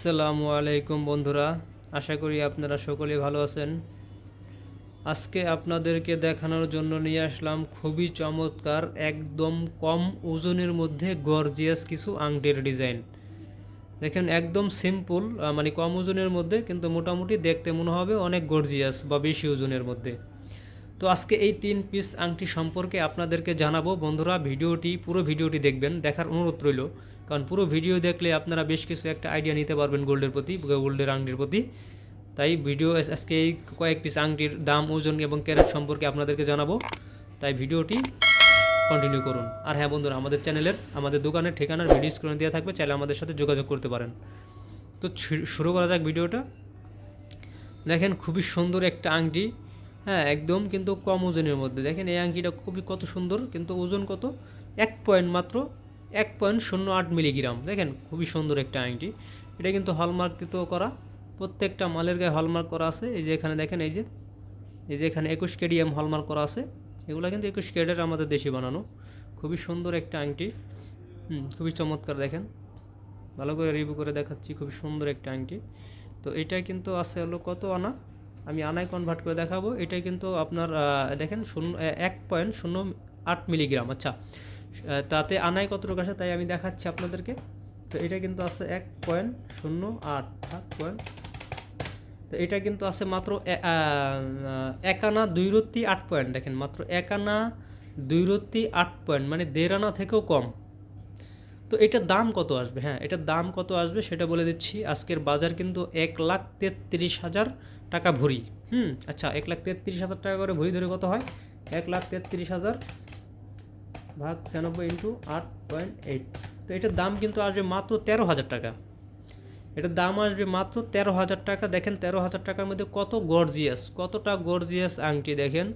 আসসালামু আলাইকুম বন্ধুরা, আশা করি আপনারা সকলে ভালো আছেন। আজকে আপনাদেরকে দেখানোর জন্য নিয়ে আসলাম খুবই চমৎকার, একদম কম ওজনের মধ্যে গর্জিয়াস কিছু আংটির ডিজাইন। দেখেন, একদম সিম্পল মানে কম ওজনের মধ্যে, কিন্তু মোটামুটি দেখতে মনে হবে অনেক গর্জিয়াস বা বেশি ওজনের মধ্যে। তো আজকে এই তিন পিস আংটি সম্পর্কে আপনাদেরকে জানাব। বন্ধুরা, ভিডিওটি, পুরো ভিডিওটি দেখবেন, দেখার অনুরোধ রইল। কারণ পুরো ভিডিও দেখলে আপনারা বেশ কিছু একটা আইডিয়া নিতে পারবেন গোল্ডের প্রতি গোল্ডের আংটির প্রতি। তাই ভিডিও আজ- আজকে এই কয়েক পিস আংটির দাম, ওজন এবং ক্যারেট সম্পর্কে আপনাদেরকে জানাব। তাই ভিডিওটি কন্টিনিউ করুন। আর হ্যাঁ বন্ধুরা, আমাদের চ্যানেলের, আমাদের দোকানের ঠিকানার ভিডিও স্ক্রিনে দেওয়া থাকবে, চাইলে আমাদের সাথে যোগাযোগ করতে পারেন। তো শুরু করা যাক ভিডিওটা দেখেন খুবই সুন্দর একটা আংটি। হ্যাঁ একদম কিন্তু কম ওজনের মধ্যে। দেখেন এই আংটিটা খুবই কত সুন্দর, কিন্তু ওজন কত? এক পয়েন্ট মাত্র এক পয়েন্ট শূন্য আট মিলিগ্রাম। দেখেন, খুবই সুন্দর একটা আংটি। এটা কিন্তু হলমার্ককৃত করা। প্রত্যেকটা মালের গায়ে হলমার্ক করা আছে। এই যে এখানে দেখেন, এই যে এই যে এখানে একুশ কেডিএম হলমার্ক করা আছে। এগুলো কিন্তু একুশ কেডের আমাদের দেশে বানানো। খুবই সুন্দর একটা আংটি। হুম, খুবই চমৎকার, দেখেন। ভালো করে রিভিউ করে দেখাচ্ছি। খুবই সুন্দর একটা আংটি। তো এটা কিন্তু আছে হলো কত আনা? আমি আনায় কনভার্ট করে দেখাবো। এটা কিন্তু আপনার দেখেন শূন্য এক পয়েন্ট শূন্য আট মিলিগ্রাম। আচ্ছা তাতে আনায় কতটুকু আসে তাই আমি দেখাচ্ছি আপনাদেরকে। তো এটা কিন্তু আছে এক পয়েন্ট শূন্য আট এক পয়েন্ট। তো এটা কিন্তু আছে মাত্র এক আনা দুই রত্তি আট পয়েন্ট, দেখেন, মাত্র এক আনা দুই রত্তি আট পয়েন্ট মানে দেড় আনা থেকেও কম। তো এটার দাম কত আসবে? হ্যাঁ এটার দাম কত আসবে সেটা বলে দিচ্ছি। আজকের বাজার কিন্তু এক লাখ তেত্রিশ হাজার টাকা ভরি। হুম আচ্ছা এক লাখ তেত্রিশ হাজার টাকা করে ভরি ধরে কত হয়? এক লাখ তেত্রিশ হাজার ভাগ ছিয়ানব্বই ইন্টু আট পয়েন্ট এইট। তো এটার দাম কিন্তু আসবে মাত্র তেরো হাজার টাকা। এটার দাম আসবে মাত্র তেরো হাজার টাকা। দেখেন তেরো হাজার টাকার মধ্যে কত গর্জিয়াস কতটা গর্জিয়াস আংটি দেখেন।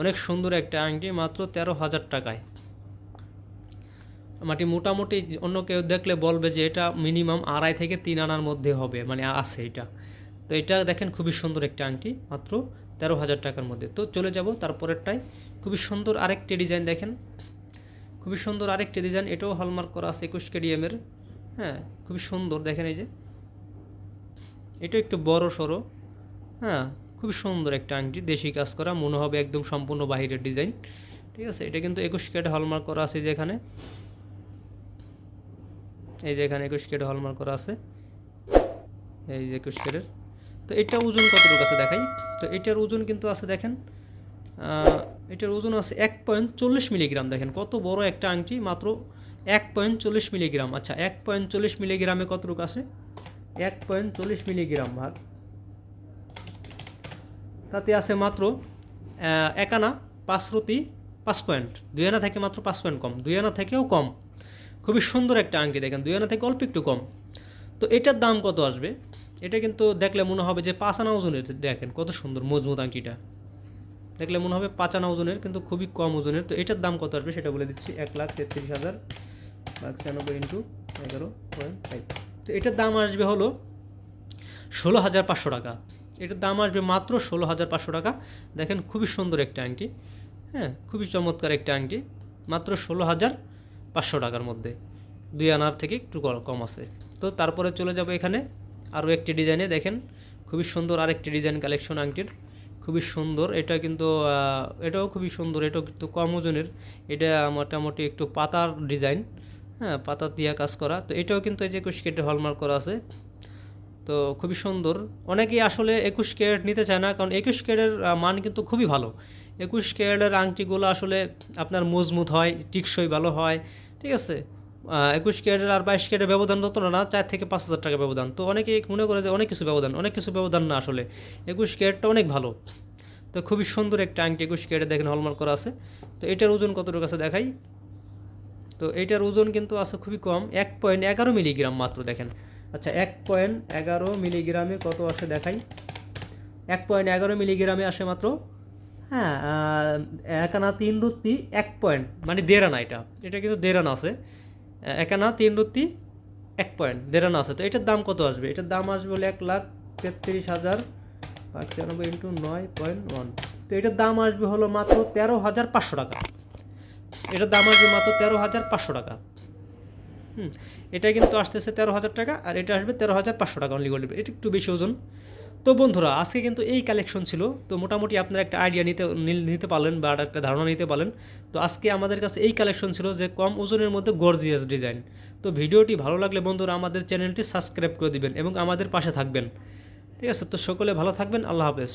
অনেক সুন্দর একটা আংটি, মাত্র তেরো হাজার টাকায়। মাটি মোটামুটি অন্য কেউ দেখলে বলবে যে এটা মিনিমাম আড়াই থেকে তিন আনার মধ্যে হবে মানে আছে এটা। তো এটা দেখেন খুবই সুন্দর একটা আংটি, মাত্র তেরো হাজার টাকার মধ্যে। তো চলে যাব তারপরেরটাই খুবই সুন্দর আরেকটি ডিজাইন দেখেন। খুবই সুন্দর আরেকটি ডিজাইন এটাও হলমার্ক করা আছে একুশ কেডিএমের হ্যাঁ খুবই সুন্দর, দেখেন এই যে। এটা একটু বড় সড়ো হ্যাঁ খুবই সুন্দর একটা আংটি, দেশি কাজ করা, মনে হবে একদম সম্পূর্ণ বাহিরের ডিজাইন ঠিক আছে, এটা কিন্তু একুশ ক্যারেট হলমার্ক করা আছে যেখানে এই যে এখানে একুশ ক্যারেট হলমার্ক করা আছে। এই যে একুশ ক্যারেট তো এটা ওজন কতটুকু আছে দেখাই? তো এটার ওজন কিন্তু আছে দেখেন এটার ওজন আছে এক পয়েন্ট চল্লিশ মিলিগ্রাম। দেখেন কত বড় একটা আংটি মাত্র এক পয়েন্ট চল্লিশ মিলিগ্রাম। আচ্ছা এক পয়েন্ট চল্লিশ মিলিগ্রামে কতটুকু আছে? এক পয়েন্ট চল্লিশ মিলিগ্রাম ভাগ। তাতে আছে মাত্র আহ, এক আনা পাঁচ রতি পাঁচ পয়েন্ট। দুই আনা থেকে মাত্র পাঁচ পয়েন্ট কম। দুই আনা থেকেও কম। খুবই সুন্দর একটা আংটি দেখেন। দুই আনা থেকে অল্প একটু কম। তো এটার দাম কত আসবে? এটা কিন্তু দেখলে মনে হবে যে পাঁচ আনা ওজনের দেখেন কত সুন্দর মজবুত আংটিটা। দেখলে মনে হবে পাঁচ আনা ওজনের, কিন্তু খুবই কম ওজনের। তো এটার দাম কত আসবে সেটা বলে দিচ্ছি, এক লাখ তেত্রিশ হাজার ছিয়ানব্বই ইন্টু এগারো পয়েন্ট ফাইভ তো এটার দাম আসবে হলো ষোলো হাজার পাঁচশো টাকা। এটার দাম আসবে মাত্র ষোলো হাজার পাঁচশো টাকা। দেখেন খুবই সুন্দর একটা আংটি হ্যাঁ খুবই চমৎকার একটা আংটি, মাত্র ষোলো হাজার পাঁচশো টাকার মধ্যে। দুই আনার থেকে একটু কম আছে। তো তারপরে চলে যাব এখানে আরও একটি ডিজাইনে। দেখেন খুবই সুন্দর আরেকটি ডিজাইন কালেকশন আংটির। খুবই সুন্দর। এটা কিন্তু এটাও খুবই সুন্দর। এটাও কিন্তু কম ওজনের এটা মোটামুটি একটু পাতার ডিজাইন। হ্যাঁ পাতা দিয়া কাজ করা। তো এটাও কিন্তু এই যে একুশ কেটে হলমার্ক করা আছে। তো খুবই সুন্দর। অনেকেই আসলে একুশ ক্যারেট নিতে চায় না, কারণ একুশ ক্যারেটের মান কিন্তু খুবই ভালো। একুশ ক্যারেটের আংটিগুলো আসলে আপনার মজবুত হয়, টিকসই ভালো হয়, ঠিক আছে? একুশ ক্যারেটের আর বাইশ ক্যারেটের ব্যবধান তত না চার থেকে পাঁচ হাজার টাকা ব্যবধান। তো অনেকেই মনে করে যে অনেক কিছু ব্যবধান অনেক কিছু ব্যবধান না আসলে। একুশ ক্যারেটটা অনেক ভালো। তো খুবই সুন্দর একটা আংটি একুশ ক্যারেটে দেখেন হলমার্ক করা আছে। তো এটার ওজন কতটুকু আছে দেখাই। তো এটার ওজন কিন্তু আছে খুবই কম এক পয়েন্ট এগারো মিলিগ্রাম মাত্র দেখেন। আচ্ছা এক পয়েন্ট এগারো মিলিগ্রামে কত আসে দেখাই। এক পয়েন্ট এগারো মিলিগ্রামে আসে মাত্র হ্যাঁ আহ, এক আনা তিন রুত্তি এক পয়েন্ট মানে দেড় আনা এটা। এটা কিন্তু দেড় আনা আছে। আহ, এক আনা তিন রুত্তি এক পয়েন্ট দেড় আনা আছে। তো এটার দাম কত আসবে? এটার দাম আসবে হলো এক লাখ তেত্রিশ হাজার পঁচানব্বই ইন্টু নয় পয়েন্ট ওয়ান। তো এটার দাম আসবে হলো মাত্র তেরো হাজার পাঁচশো টাকা। এটার দাম আসবে মাত্র তেরো হাজার পাঁচশো টাকা। হুম এটা কিন্তু আসতেছে তেরো হাজার টাকা আর এটা আসবে তেরো হাজার পাঁচশো টাকা অনলি গোল্ডের এটা একটু বেশি ওজন। তো বন্ধুরা, আজকে কিন্তু এই কালেকশন ছিল। তো মোটামুটি আপনারা একটা আইডিয়া নিতে নিতে পারলেন বা একটা ধারণা নিতে পারলেন। তো আজকে আমাদের কাছে এই কালেকশন ছিল যে কম ওজনের মধ্যে গর্জিয়াস ডিজাইন তো ভিডিওটি ভালো লাগলে বন্ধুরা আমাদের চ্যানেলটি সাবস্ক্রাইব করে দিবেন এবং আমাদের পাশে থাকবেন। ঠিক আছে, তো সকলে ভালো থাকবেন। আল্লাহ হাফেজ।